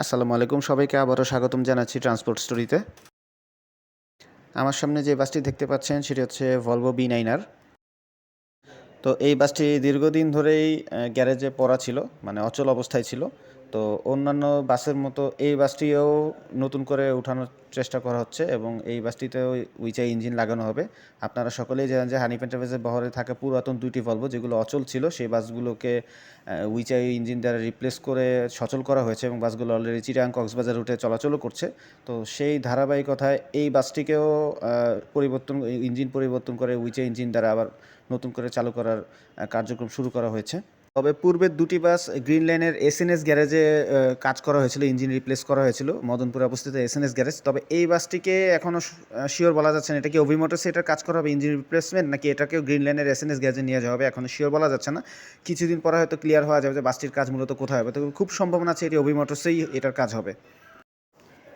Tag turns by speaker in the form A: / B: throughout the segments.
A: আসসালামু আলাইকুম সবাইকে আবারও স্বাগতম জানাচ্ছি ট্রান্সপোর্ট স্টোরিতে আমার সামনে যে বাসটি দেখতে পাচ্ছেন, সেটি হচ্ছে ভলভো বি নাইনার তো এই বাসটি দীর্ঘদিন ধরেই গ্যারেজে পড়া ছিল মানে অচল অবস্থায় ছিল। তো অন্যান্য বাসের মতো এই বাসটিও নতুন করে উঠানোর চেষ্টা করা হচ্ছে এবং এই বাসটিতেও উইচাই ইঞ্জিন লাগানো হবে। আপনারা সকলেই জানেন যে হানি পেন্টারভেজের বহরে থাকা পুরাতন দুইটি ভলভো যেগুলো অচল ছিল। সেই বাসগুলোকে উইচাই ইঞ্জিন দ্বারা রিপ্লেস করে সচল করা হয়েছে এবং বাসগুলো অলরেডি চিরাং কক্সবাজার রুটে চলাচলও করছে। তো সেই ধারাবাহিকতায় এই বাসটিকেও পরিবর্তন, ইঞ্জিন পরিবর্তন করে উইচে ইঞ্জিন দ্বারা আবার নতুন করে চালু করার কার্যক্রম শুরু করা হয়েছে। তবে পূর্বের দুটি বাস গ্রিন লাইনের এসএনএস গ্যারেজে কাজ করা হয়েছিল, ইঞ্জিন রিপ্লেস করা হয়েছিল, মদনপুরে অবস্থিত এসএনএস গ্যারেজ। তবে এই বাসটিকে এখনও শিওর বলা যাচ্ছে না। এটা কি অভিমোটরসে এটার কাজ করা হবে, ইঞ্জিন রিপ্লেসমেন্ট, নাকি এটাকেও গ্রিন লাইনের এসএনএস গ্যারেজে নিয়ে যাওয়া হবে? এখনও শিওর বলা যাচ্ছে না। কিছুদিন পরে হয়তো ক্লিয়ার হওয়া যাবে যে বাসটির কাজ মূলত কোথায় হবে। তবে খুব সম্ভাবনা আছে এটি অভিমোটরসেই এটার কাজ হবে।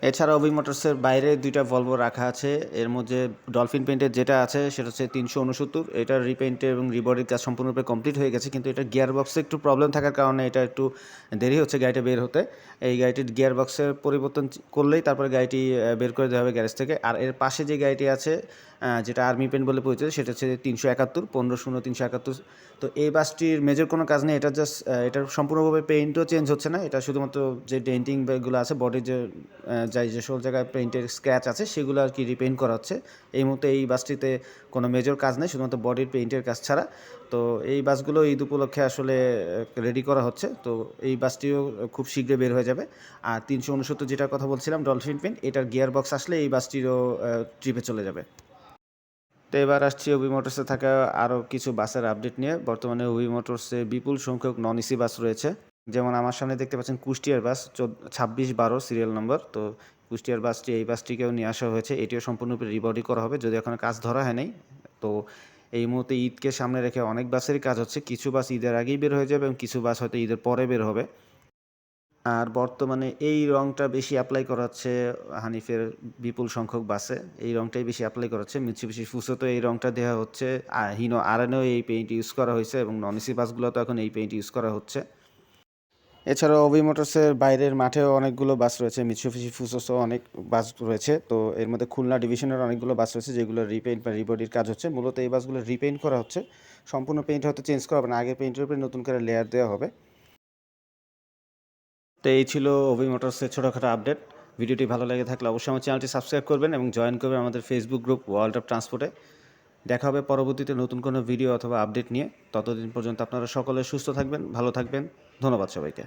A: এছাড়া অভি মোটরসের বাইরে দুইটা ভলভো রাখা আছে। এর মধ্যে ডলফিন পেন্টের যেটা আছে, সেটা হচ্ছে তিনশো উনসত্তর এটার রিপেন্টের এবং রিবডির কাজ সম্পূর্ণরূপে কমপ্লিট হয়ে গেছে, কিন্তু এটা গিয়ার বক্সে একটু প্রবলেম থাকার কারণে এটা একটু দেরি হচ্ছে গাড়িটা বের হতে। এই গাড়িটির গিয়ার বক্সের পরিবর্তন করলেই তারপরে গাড়িটি বের করে দেওয়া হবে গ্যারেজ থেকে। আর এর পাশে যে গাড়িটি আছে যেটা আর্মি পেন্ট বলে পরিচিত, সেটা হচ্ছে তিনশো একাত্তর, পনেরো শূন্য তিনশো একাত্তর। তো এই বাসটির মেজর কোনো কাজ নেই, এটা জাস্ট এটার সম্পূর্ণভাবে পেইন্টও চেঞ্জ হচ্ছে না। এটা শুধুমাত্র যে ডেন্টিংগুলো আছে বডির যে যাই যে সকল জায়গায় পেইন্টের স্ক্র্যাচ আছে, সেগুলো আর কি রিপেইন্ট করা হচ্ছে এই মুহূর্তে এই বাসটিতে কোনো মেজর কাজ নেই, শুধুমাত্র বডির পেইন্টের কাজ ছাড়া। তো এই বাসগুলো ঈদ উপলক্ষে আসলে রেডি করা হচ্ছে। তো এই বাসটিও খুব শীঘ্রই বের হয়ে যাবে। আর তিনশো উনসত্তর যেটার কথা বলছিলাম ডলফিন পেন্ট এটার গিয়ার বক্স আসলে এই বাসটিরও ট্রিপে চলে যাবে। তো এবার আসছি ওবি মোটরসে থাকা আরও কিছু বাসের আপডেট নিয়ে। বর্তমানে ওবি মোটরসে বিপুল সংখ্যক নন এসি বাস রয়েছে। যেমন আমার সামনে দেখতে পাচ্ছেন কুষ্টিয়ার বাস ছাব্বিশ বারো সিরিয়াল নম্বর তো কুষ্টিয়ার বাসটি, এই বাসটিকেও নিয়ে আসা হয়েছে। এটিও সম্পূর্ণরূপে রিবডি করা হবে, যদি এখন কাজ ধরা হয় নাই। তো এই মুহূর্তে ঈদকে সামনে রেখে অনেক বাসেরই কাজ হচ্ছে। কিছু বাস ঈদের আগেই বের হয়ে যাবে এবং কিছু বাস হয়তো ঈদের পরে বের হবে। আর বর্তমানে এই রংটা বেশি অ্যাপ্লাই করা হচ্ছে হানিফের বিপুল সংখ্যক বাসে। এই রংটাই বেশি অ্যাপ্লাই করা হচ্ছে মিৎসুবিশি ফুসোতে এই রংটা দেওয়া হচ্ছে। হিনো আরএনও এই পেইন্ট ইউজ করা হয়েছে এবং নন এসি বাসগুলোতে এখন এই পেইন্ট ইউজ করা হচ্ছে। এছাড়াও অভি মোটরসের বাইরের মাঠেও অনেকগুলো বাস রয়েছে। মিৎসুবিশি ফুসোসও অনেক বাস রয়েছে। তো এর মধ্যে খুলনা ডিভিশনের অনেকগুলো বাস রয়েছে, যেগুলো রিপেইন্ট বা রিবডির কাজ হচ্ছে। মূলত এই বাসগুলো রিপেইন্ট করা হচ্ছে। সম্পূর্ণ পেইন্ট হয়তো চেঞ্জ করা হবে না। আগে পেইন্টের উপরে নতুন করে লেয়ার দেওয়া হবে। তো এই ছিল অভি মোটরসের ছোটোখাটো আপডেট। ভিডিওটি ভালো লেগে থাকলে অবশ্যই আমার চ্যানেলটি সাবস্ক্রাইব করবেন এবং জয়েন করবেন আমাদের ফেসবুক গ্রুপ ওয়ার্ল্ড অফ ট্রান্সপোর্টে দেখা হবে পরবর্তীতে নতুন কোনো ভিডিও অথবা আপডেট নিয়ে। ততদিন পর্যন্ত আপনারা সকলে সুস্থ থাকবেন, ভালো থাকবেন। ধন্যবাদ সবাইকে।